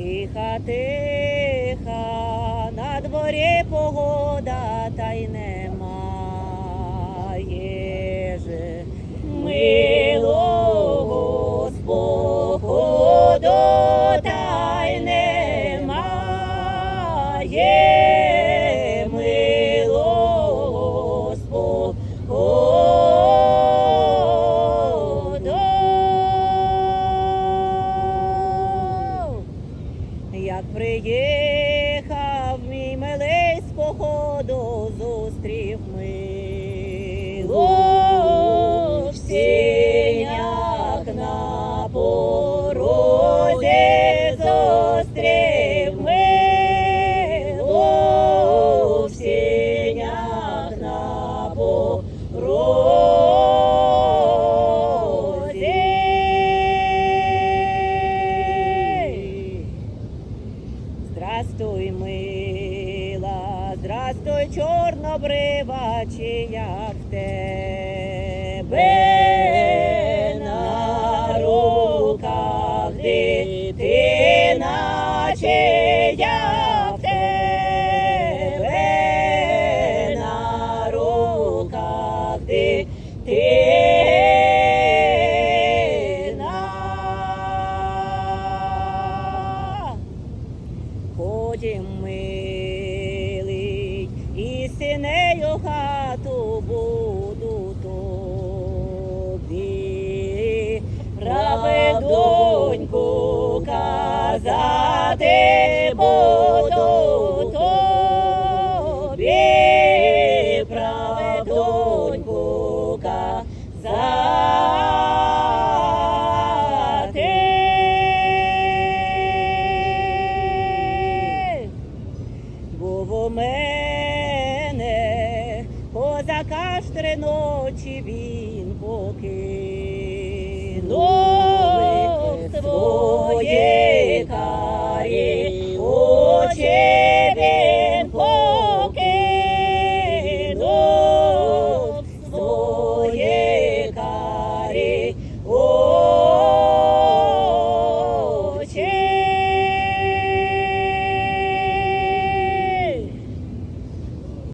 Тиха, тиха, на дворі погода, та й немає же милого споходу, та Як приїхав мій милий з походу, зустрів милу здрастуй, чорнобрива, чи як тебе на руках дитина, чи як тебе на руках дитина. Потім синею хату буду тобі, праведоньку казати буду тобі, праведоньку казати. Був у мене козака ж ночі він покинув